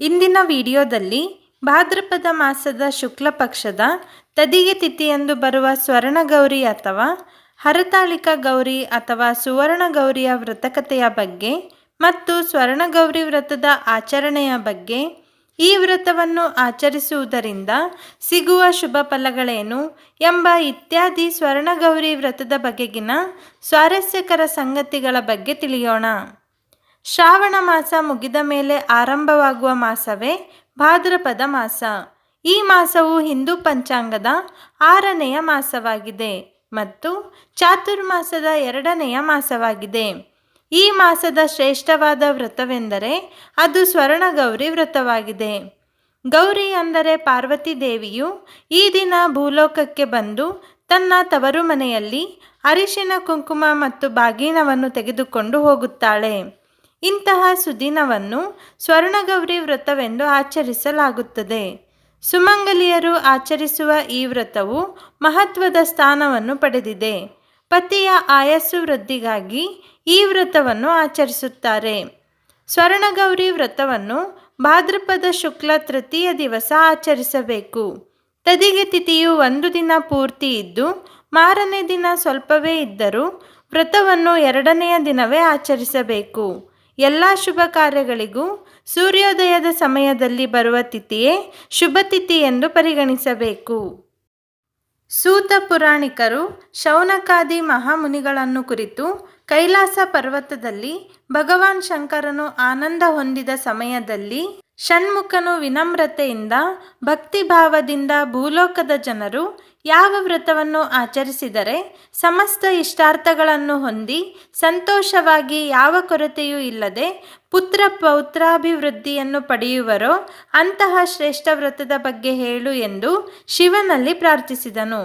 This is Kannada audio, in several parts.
ಇಂದಿನ ವಿಡಿಯೋದಲ್ಲಿ ಭಾದ್ರಪದ ಮಾಸದ ಶುಕ್ಲ ಪಕ್ಷದ ತದಿಗೆ ತಿಥಿಯಂದು ಬರುವ ಸ್ವರ್ಣಗೌರಿ ಅಥವಾ ಹರತಾಳಿಕ ಗೌರಿ ಅಥವಾ ಸುವರ್ಣ ಗೌರಿಯ ವ್ರತಕಥೆಯ ಬಗ್ಗೆ ಮತ್ತು ಸ್ವರ್ಣಗೌರಿ ವ್ರತದ ಆಚರಣೆಯ ಬಗ್ಗೆ ಈ ವ್ರತವನ್ನು ಆಚರಿಸುವುದರಿಂದ ಸಿಗುವ ಶುಭ ಫಲಗಳೇನು ಎಂಬ ಇತ್ಯಾದಿ ಸ್ವರ್ಣಗೌರಿ ವ್ರತದ ಬಗೆಗಿನ ಸ್ವಾರಸ್ಯಕರ ಸಂಗತಿಗಳ ಬಗ್ಗೆ ತಿಳಿಯೋಣ. ಶ್ರಾವಣ ಮಾಸ ಮುಗಿದ ಮೇಲೆ ಆರಂಭವಾಗುವ ಮಾಸವೇ ಭಾದ್ರಪದ ಮಾಸ. ಈ ಮಾಸವು ಹಿಂದೂ ಪಂಚಾಂಗದ ಆರನೆಯ ಮಾಸವಾಗಿದೆ ಮತ್ತು ಚಾತುರ್ಮಾಸದ ಎರಡನೆಯ ಮಾಸವಾಗಿದೆ. ಈ ಮಾಸದ ಶ್ರೇಷ್ಠವಾದ ವ್ರತವೆಂದರೆ ಅದು ಸ್ವರ್ಣಗೌರಿ ವ್ರತವಾಗಿದೆ. ಗೌರಿ ಅಂದರೆ ಪಾರ್ವತಿ ದೇವಿಯು ಈ ದಿನ ಭೂಲೋಕಕ್ಕೆ ಬಂದು ತನ್ನ ತವರು ಮನೆಯಲ್ಲಿ ಅರಿಶಿನ ಕುಂಕುಮ ಮತ್ತು ಬಾಗಿನವನ್ನು ತೆಗೆದುಕೊಂಡು ಹೋಗುತ್ತಾಳೆ. ಇಂತಹ ಸುದಿನವನ್ನು ಸ್ವರ್ಣಗೌರಿ ವ್ರತವೆಂದು ಆಚರಿಸಲಾಗುತ್ತದೆ. ಸುಮಂಗಲಿಯರು ಆಚರಿಸುವ ಈ ವ್ರತವು ಮಹತ್ವದ ಸ್ಥಾನವನ್ನು ಪಡೆದಿದೆ. ಪತಿಯ ಆಯಸ್ಸು ವೃದ್ಧಿಗಾಗಿ ಈ ವ್ರತವನ್ನು ಆಚರಿಸುತ್ತಾರೆ. ಸ್ವರ್ಣಗೌರಿ ವ್ರತವನ್ನು ಭಾದ್ರಪದ ಶುಕ್ಲ ತೃತೀಯ ದಿವಸ ಆಚರಿಸಬೇಕು. ತದಿಗೆ ತಿಥಿಯು ಒಂದು ದಿನ ಪೂರ್ತಿ ಇದ್ದು, ಮಾರನೇ ದಿನ ಸ್ವಲ್ಪವೇ ಇದ್ದರೂ ವ್ರತವನ್ನು ಎರಡನೆಯ ದಿನವೇ ಆಚರಿಸಬೇಕು. ಎಲ್ಲ ಶುಭ ಕಾರ್ಯಗಳಿಗೂ ಸೂರ್ಯೋದಯದ ಸಮಯದಲ್ಲಿ ಬರುವ ತಿಥಿಯೇ ಶುಭ ತಿಥಿ ಎಂದು ಪರಿಗಣಿಸಬೇಕು. ಸೂತ ಪುರಾಣಿಕರು ಶೌನಕಾದಿ ಮಹಾಮುನಿಗಳನ್ನು ಕುರಿತು ಕೈಲಾಸ ಪರ್ವತದಲ್ಲಿ ಭಗವಾನ್ ಶಂಕರನು ಆನಂದ ಹೊಂದಿದ ಸಮಯದಲ್ಲಿ ಷಣ್ಮುಖನು ವಿನಮ್ರತೆಯಿಂದ ಭಕ್ತಿಭಾವದಿಂದ ಭೂಲೋಕದ ಜನರು ಯಾವ ವ್ರತವನ್ನು ಆಚರಿಸಿದರೆ ಸಮಸ್ತ ಇಷ್ಟಾರ್ಥಗಳನ್ನು ಹೊಂದಿ ಸಂತೋಷವಾಗಿ ಯಾವ ಕೊರತೆಯೂ ಇಲ್ಲದೆ ಪುತ್ರ ಪೌತ್ರಾಭಿವೃದ್ಧಿಯನ್ನು ಪಡೆಯುವರೋ ಅಂತಹ ಶ್ರೇಷ್ಠ ವ್ರತದ ಬಗ್ಗೆ ಹೇಳು ಎಂದು ಶಿವನಲ್ಲಿ ಪ್ರಾರ್ಥಿಸಿದನು.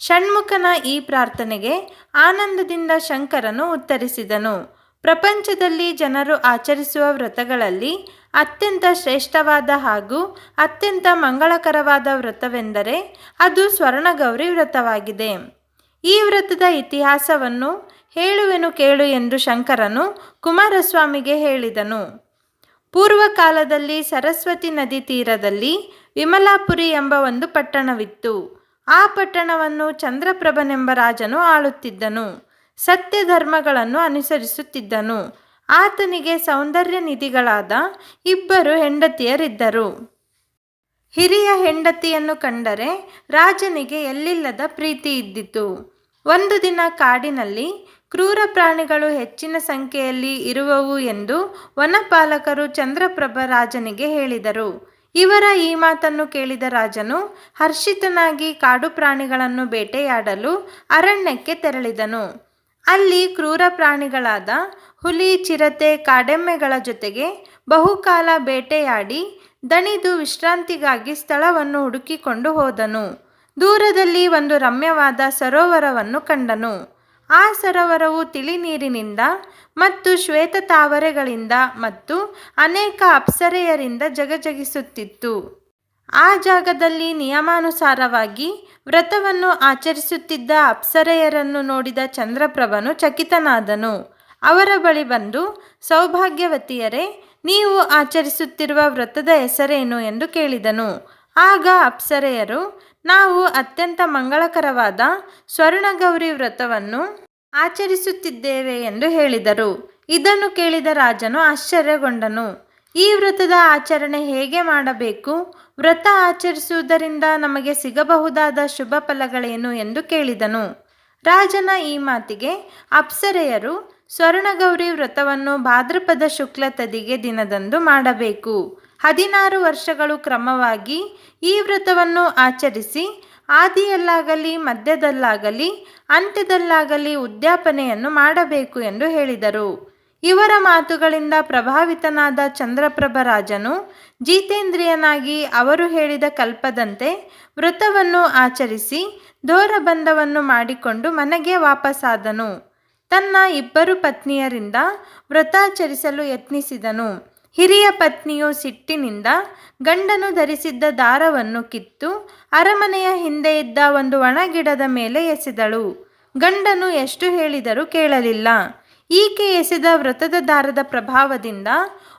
ಷಣ್ಮುಖನ ಈ ಪ್ರಾರ್ಥನೆಗೆ ಆನಂದದಿಂದ ಶಂಕರನು ಉತ್ತರಿಸಿದನು. ಪ್ರಪಂಚದಲ್ಲಿ ಜನರು ಆಚರಿಸುವ ವ್ರತಗಳಲ್ಲಿ ಅತ್ಯಂತ ಶ್ರೇಷ್ಠವಾದ ಹಾಗೂ ಅತ್ಯಂತ ಮಂಗಳಕರವಾದ ವ್ರತವೆಂದರೆ ಅದು ಸ್ವರ್ಣಗೌರಿ ವ್ರತವಾಗಿದೆ. ಈ ವ್ರತದ ಇತಿಹಾಸವನ್ನು ಹೇಳುವೆನು ಕೇಳು ಎಂದು ಶಂಕರನು ಕುಮಾರಸ್ವಾಮಿಗೆ ಹೇಳಿದನು. ಪೂರ್ವಕಾಲದಲ್ಲಿ ಸರಸ್ವತಿ ನದಿ ತೀರದಲ್ಲಿ ವಿಮಲಾಪುರಿ ಎಂಬ ಒಂದು ಪಟ್ಟಣವಿತ್ತು. ಆ ಪಟ್ಟಣವನ್ನು ಚಂದ್ರಪ್ರಭನೆಂಬ ರಾಜನು ಆಳುತ್ತಿದ್ದನು. ಸತ್ಯ ಧರ್ಮಗಳನ್ನು ಅನುಸರಿಸುತ್ತಿದ್ದನು. ಆತನಿಗೆ ಸೌಂದರ್ಯ ನಿಧಿಗಳಾದ ಇಬ್ಬರು ಹೆಂಡತಿಯರಿದ್ದರು. ಹಿರಿಯ ಹೆಂಡತಿಯನ್ನು ಕಂಡರೆ ರಾಜನಿಗೆ ಎಲ್ಲಿಲ್ಲದ ಪ್ರೀತಿ ಇದ್ದಿತು. ಒಂದು ದಿನ ಕಾಡಿನಲ್ಲಿ ಕ್ರೂರ ಪ್ರಾಣಿಗಳು ಹೆಚ್ಚಿನ ಸಂಖ್ಯೆಯಲ್ಲಿ ಇರುವವು ಎಂದು ವನಪಾಲಕರು ಚಂದ್ರಪ್ರಭ ರಾಜನಿಗೆ ಹೇಳಿದರು. ಇವರ ಈ ಮಾತನ್ನು ಕೇಳಿದ ರಾಜನು ಹರ್ಷಿತನಾಗಿ ಕಾಡು ಪ್ರಾಣಿಗಳನ್ನು ಬೇಟೆಯಾಡಲು ಅರಣ್ಯಕ್ಕೆ ತೆರಳಿದನು. ಅಲ್ಲಿ ಕ್ರೂರ ಪ್ರಾಣಿಗಳಾದ ಹುಲಿ, ಚಿರತೆ, ಕಾಡೆಮ್ಮೆಗಳ ಜೊತೆಗೆ ಬಹುಕಾಲ ಬೇಟೆಯಾಡಿ ದಣಿದು ವಿಶ್ರಾಂತಿಗಾಗಿ ಸ್ಥಳವನ್ನು ಹುಡುಕಿಕೊಂಡು ಹೋದನು. ದೂರದಲ್ಲಿ ಒಂದು ರಮ್ಯವಾದ ಸರೋವರವನ್ನು ಕಂಡನು. ಆ ಸರೋವರವು ತಿಳಿ ನೀರಿನಿಂದ ಮತ್ತು ಶ್ವೇತ ತಾವರೆಗಳಿಂದ ಮತ್ತು ಅನೇಕ ಅಪ್ಸರೆಯರಿಂದ ಜಗಜಗಿಸುತ್ತಿತ್ತು. ಆ ಜಾಗದಲ್ಲಿ ನಿಯಮಾನುಸಾರವಾಗಿ ವ್ರತವನ್ನು ಆಚರಿಸುತ್ತಿದ್ದ ಅಪ್ಸರೆಯರನ್ನು ನೋಡಿದ ಚಂದ್ರಪ್ರಭನು ಚಕಿತನಾದನು. ಅವರ ಬಳಿ ಬಂದು, ಸೌಭಾಗ್ಯವತಿಯರೇ, ನೀವು ಆಚರಿಸುತ್ತಿರುವ ವ್ರತದ ಹೆಸರೇನು? ಎಂದು ಕೇಳಿದನು. ಆಗ ಅಪ್ಸರೆಯರು, ನಾವು ಅತ್ಯಂತ ಮಂಗಳಕರವಾದ ಸ್ವರ್ಣಗೌರಿ ವ್ರತವನ್ನು ಆಚರಿಸುತ್ತಿದ್ದೇವೆ ಎಂದು ಹೇಳಿದರು. ಇದನ್ನು ಕೇಳಿದ ರಾಜನು ಆಶ್ಚರ್ಯಗೊಂಡನು. ಈ ವ್ರತದ ಆಚರಣೆ ಹೇಗೆ ಮಾಡಬೇಕು? ವ್ರತ ಆಚರಿಸುವುದರಿಂದ ನಮಗೆ ಸಿಗಬಹುದಾದ ಶುಭ ಫಲಗಳೇನು ಎಂದು ಕೇಳಿದನು. ರಾಜನ ಈ ಮಾತಿಗೆ ಅಪ್ಸರೆಯರು ಸ್ವರ್ಣಗೌರಿ ವ್ರತವನ್ನು ಭಾದ್ರಪದ ಶುಕ್ಲ ತದಿಗೆ ದಿನದಂದು ಮಾಡಬೇಕು. ಹದಿನಾರು ವರ್ಷಗಳು ಕ್ರಮವಾಗಿ ಈ ವ್ರತವನ್ನು ಆಚರಿಸಿ ಆದಿಯಲ್ಲಾಗಲಿ, ಮಧ್ಯದಲ್ಲಾಗಲಿ, ಅಂತ್ಯದಲ್ಲಾಗಲಿ ಉದ್ಯಾಪನೆಯನ್ನು ಮಾಡಬೇಕು ಎಂದು ಹೇಳಿದರು. ಇವರ ಮಾತುಗಳಿಂದ ಪ್ರಭಾವಿತನಾದ ಚಂದ್ರಪ್ರಭ ರಾಜನು ಜಿತೇಂದ್ರಿಯನಾಗಿ ಅವರು ಹೇಳಿದ ಕಲ್ಪದಂತೆ ವ್ರತವನ್ನು ಆಚರಿಸಿ ದೋರಬಂಧವನ್ನು ಮಾಡಿಕೊಂಡು ಮನೆಗೆ ವಾಪಸ್ಸಾದನು ತನ್ನ ಇಬ್ಬರು ಪತ್ನಿಯರಿಂದ ವ್ರತಾಚರಿಸಲು ಯತ್ನಿಸಿದನು. ಹಿರಿಯ ಪತ್ನಿಯು ಸಿಟ್ಟಿನಿಂದ ಗಂಡನು ಧರಿಸಿದ್ದ ದಾರವನ್ನು ಕಿತ್ತು ಅರಮನೆಯ ಹಿಂದೆ ಇದ್ದ ಒಂದು ಒಣಗಿಡದ ಮೇಲೆ ಎಸೆದಳು. ಗಂಡನು ಎಷ್ಟು ಹೇಳಿದರೂ ಕೇಳಲಿಲ್ಲ. ಈಕೆ ಎಸೆದ ವ್ರತದ ದಾರದ ಪ್ರಭಾವದಿಂದ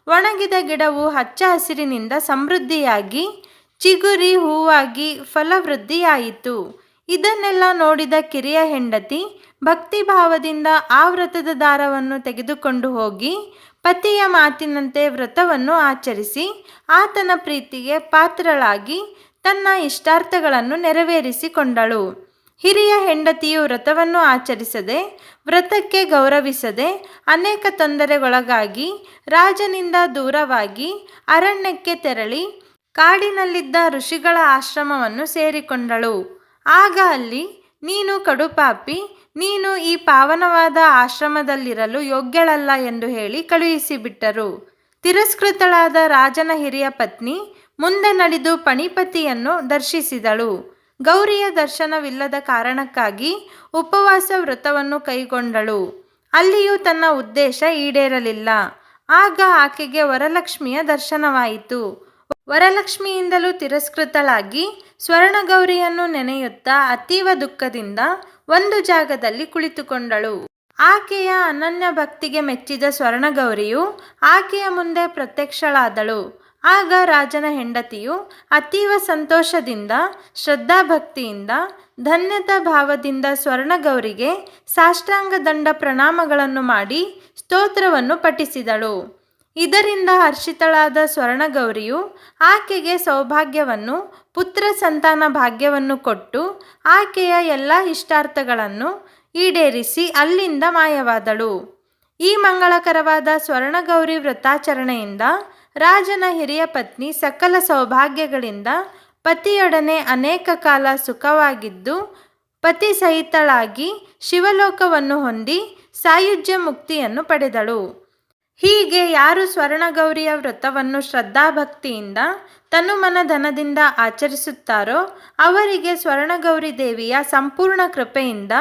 ಒಣಗಿದ ಗಿಡವು ಹಚ್ಚ ಹಸಿರಿನಿಂದ ಸಮೃದ್ಧಿಯಾಗಿ, ಚಿಗುರಿ ಹೂವಾಗಿ ಫಲವೃದ್ಧಿಯಾಯಿತು. ಇದನ್ನೆಲ್ಲ ನೋಡಿದ ಕಿರಿಯ ಹೆಂಡತಿ ಭಕ್ತಿಭಾವದಿಂದ ಆ ವ್ರತದ ದಾರವನ್ನು ತೆಗೆದುಕೊಂಡು ಹೋಗಿ ಪತಿಯ ಮಾತಿನಂತೆ ವ್ರತವನ್ನು ಆಚರಿಸಿ ಆತನ ಪ್ರೀತಿಗೆ ಪಾತ್ರಳಾಗಿ ತನ್ನ ಇಷ್ಟಾರ್ಥಗಳನ್ನು ನೆರವೇರಿಸಿಕೊಂಡಳು. ಹಿರಿಯ ಹೆಂಡತಿಯು ವ್ರತವನ್ನು ಆಚರಿಸದೆ, ವ್ರತಕ್ಕೆ ಗೌರವಿಸದೆ, ಅನೇಕ ತೊಂದರೆಗೊಳಗಾಗಿ ರಾಜನಿಂದ ದೂರವಾಗಿ ಅರಣ್ಯಕ್ಕೆ ತೆರಳಿ ಕಾಡಿನಲ್ಲಿದ್ದ ಋಷಿಗಳ ಆಶ್ರಮವನ್ನು ಸೇರಿಕೊಂಡಳು. ಆಗ ಅಲ್ಲಿ, ನೀನು ಕಡುಪಾಪಿ, ನೀನು ಈ ಪಾವನವಾದ ಆಶ್ರಮದಲ್ಲಿರಲು ಯೋಗ್ಯಳಲ್ಲ ಎಂದು ಹೇಳಿ ಕಳುಹಿಸಿಬಿಟ್ಟರು. ತಿರಸ್ಕೃತಳಾದ ರಾಜನ ಹಿರಿಯ ಪತ್ನಿ ಮುಂದೆ ನಡೆದು ಪಣಿಪತಿಯನ್ನು ದರ್ಶಿಸಿದಳು. ಗೌರಿಯ ದರ್ಶನವಿಲ್ಲದ ಕಾರಣಕ್ಕಾಗಿ ಉಪವಾಸ ವ್ರತವನ್ನು ಕೈಗೊಂಡಳು. ಅಲ್ಲಿಯೂ ತನ್ನ ಉದ್ದೇಶ ಈಡೇರಲಿಲ್ಲ. ಆಗ ಆಕೆಗೆ ವರಲಕ್ಷ್ಮಿಯ ದರ್ಶನವಾಯಿತು. ವರಲಕ್ಷ್ಮಿಯಿಂದಲೂ ತಿರಸ್ಕೃತಳಾಗಿ ಸ್ವರ್ಣಗೌರಿಯನ್ನು ನೆನೆಯುತ್ತಾ ಅತೀವ ದುಃಖದಿಂದ ಒಂದು ಜಾಗದಲ್ಲಿ ಕುಳಿತುಕೊಂಡಳು. ಆಕೆಯ ಅನನ್ಯ ಭಕ್ತಿಗೆ ಮೆಚ್ಚಿದ ಸ್ವರ್ಣಗೌರಿಯು ಆಕೆಯ ಮುಂದೆ ಪ್ರತ್ಯಕ್ಷಳಾದಳು. ಆಗ ರಾಜನ ಹೆಂಡತಿಯು ಅತೀವ ಸಂತೋಷದಿಂದ, ಶ್ರದ್ಧಾಭಕ್ತಿಯಿಂದ, ಧನ್ಯತಾ ಭಾವದಿಂದ ಸ್ವರ್ಣಗೌರಿಗೆ ಸಾಷ್ಟಾಂಗ ದಂಡ ಪ್ರಣಾಮಗಳನ್ನು ಮಾಡಿ ಸ್ತೋತ್ರವನ್ನು ಪಠಿಸಿದಳು. ಇದರಿಂದ ಹರ್ಷಿತಳಾದ ಸ್ವರ್ಣಗೌರಿಯು ಆಕೆಗೆ ಸೌಭಾಗ್ಯವನ್ನು, ಪುತ್ರ ಸಂತಾನ ಭಾಗ್ಯವನ್ನು ಕೊಟ್ಟು ಆಕೆಯ ಎಲ್ಲ ಇಷ್ಟಾರ್ಥಗಳನ್ನು ಈಡೇರಿಸಿ ಅಲ್ಲಿಂದ ಮಾಯವಾದಳು. ಈ ಮಂಗಳಕರವಾದ ಸ್ವರ್ಣಗೌರಿ ವ್ರತಾಚರಣೆಯಿಂದ ರಾಜನ ಹಿರಿಯ ಪತ್ನಿ ಸಕಲ ಸೌಭಾಗ್ಯಗಳಿಂದ ಪತಿಯೊಡನೆ ಅನೇಕ ಕಾಲ ಸುಖವಾಗಿದ್ದು, ಪತಿ ಸಹಿತಳಾಗಿ ಶಿವಲೋಕವನ್ನು ಹೊಂದಿ ಸಾಯುಜ್ಯ ಮುಕ್ತಿಯನ್ನು ಪಡೆದಳು. ಹೀಗೆ ಯಾರು ಸ್ವರ್ಣಗೌರಿಯ ವ್ರತವನ್ನು ಶ್ರದ್ಧಾಭಕ್ತಿಯಿಂದ, ತನುಮನ ಧನದಿಂದ ಆಚರಿಸುತ್ತಾರೋ, ಅವರಿಗೆ ಸ್ವರ್ಣಗೌರಿ ದೇವಿಯ ಸಂಪೂರ್ಣ ಕೃಪೆಯಿಂದ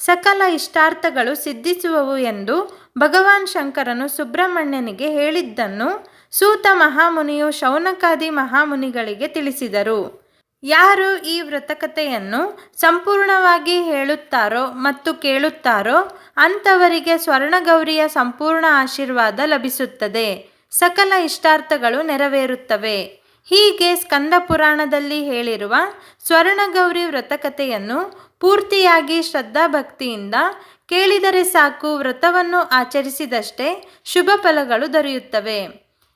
ಸಕಲ ಇಷ್ಟಾರ್ಥಗಳು ಸಿದ್ಧಿಸುವವು ಎಂದು ಭಗವಾನ್ ಶಂಕರನು ಸುಬ್ರಹ್ಮಣ್ಯನಿಗೆ ಹೇಳಿದ್ದನ್ನು ಸೂತ ಮಹಾಮುನಿಯು ಶೌನಕಾದಿ ಮಹಾಮುನಿಗಳಿಗೆ ತಿಳಿಸಿದರು. ಯಾರು ಈ ವ್ರತಕಥೆಯನ್ನು ಸಂಪೂರ್ಣವಾಗಿ ಹೇಳುತ್ತಾರೋ ಮತ್ತು ಕೇಳುತ್ತಾರೋ ಅಂಥವರಿಗೆ ಸ್ವರ್ಣಗೌರಿಯ ಸಂಪೂರ್ಣ ಆಶೀರ್ವಾದ ಲಭಿಸುತ್ತದೆ. ಸಕಲ ಇಷ್ಟಾರ್ಥಗಳು ನೆರವೇರುತ್ತವೆ. ಹೀಗೆ ಸ್ಕಂದ ಪುರಾಣದಲ್ಲಿ ಹೇಳಿರುವ ಸ್ವರ್ಣಗೌರಿ ವ್ರತಕಥೆಯನ್ನು ಪೂರ್ತಿಯಾಗಿ ಶ್ರದ್ಧಾಭಕ್ತಿಯಿಂದ ಕೇಳಿದರೆ ಸಾಕು ವ್ರತವನ್ನು ಆಚರಿಸಿದಷ್ಟೇ ಶುಭ ಫಲಗಳು ದೊರೆಯುತ್ತವೆ.